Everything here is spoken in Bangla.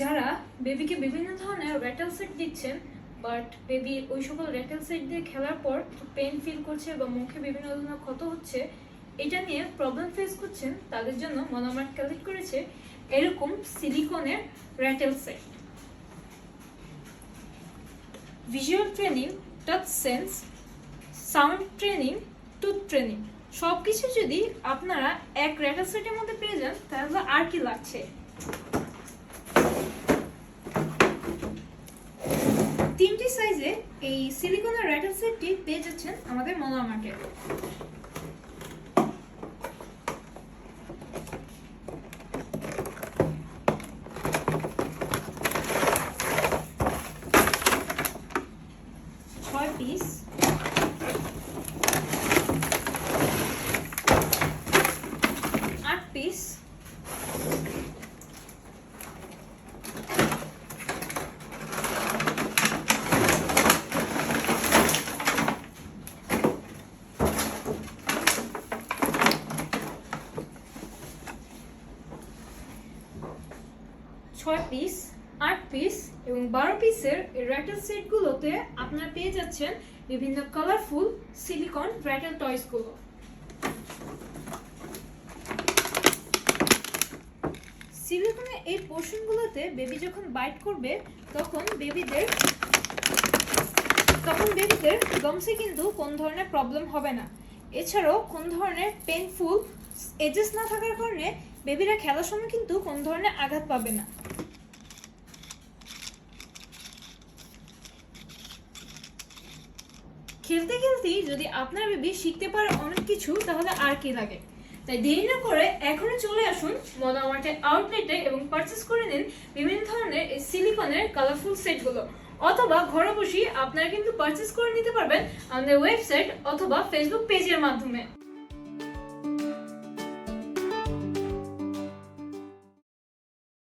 যারা বেবিকে বিভিন্ন ধরনের র্যাটেল সেট দিচ্ছেন বাট বেবি ওই সকল র্যাটেল সেট দিয়ে খেলার পর পেন ফিল করছে বা মুখে বিভিন্ন ধরনের ক্ষত হচ্ছে, এটা নিয়ে প্রবলেম ফেস করছেন, তাদের জন্য মনোমার্ট কালেক্ট করেছে এরকম সিলিকনের rattle set visual training touch sense sound training tooth training সব কিছু যদি আপনারা এক র্যাটেল সেটের মধ্যে পেয়ে যান, তাহলে আর কি লাগছে? সাইজে এই সিলিকনের রাইটার সেটটি পেয়ে যাচ্ছেন আমাদের মলা মার্কেট ছয় পিস আট পিস ছয় পিস আট পিস এবং বারো পিসের র্যাটেল সেটগুলোতে আপনারা পেয়ে যাচ্ছেন বিভিন্ন কালারফুল সিলিকন র্যাটেল টয়সগুলো সিলিকনের এই পোর্শনগুলোতে বেবি যখন বাইট করবে, তখন বেবিদের তখন বেবিদের গমসে কিন্তু কোন ধরনের প্রবলেম হবে না। এছাড়াও কোন ধরনের পেনফুল এজেস না থাকার কারণে বেবিরা খেলার সময় কিন্তু কোন ধরনের আঘাত পাবে না। খেলতে খেলতেই যদি আপনার বেবি শিখতে পারে অনেক কিছু, তাহলে আর কি লাগে? তাই দেরি না করে এখনই চলে আসুন মনোমার্টের আউটলেটে এবং পারচেস করে নিন বিভিন্ন ধরনের এই সিলিকনের কালারফুল সেটগুলো। অথবা ঘরে বসেই আপনারা কিন্তু পারচেস করে নিতে পারবেন আমাদের ওয়েবসাইট অথবা ফেসবুক পেজের মাধ্যমে।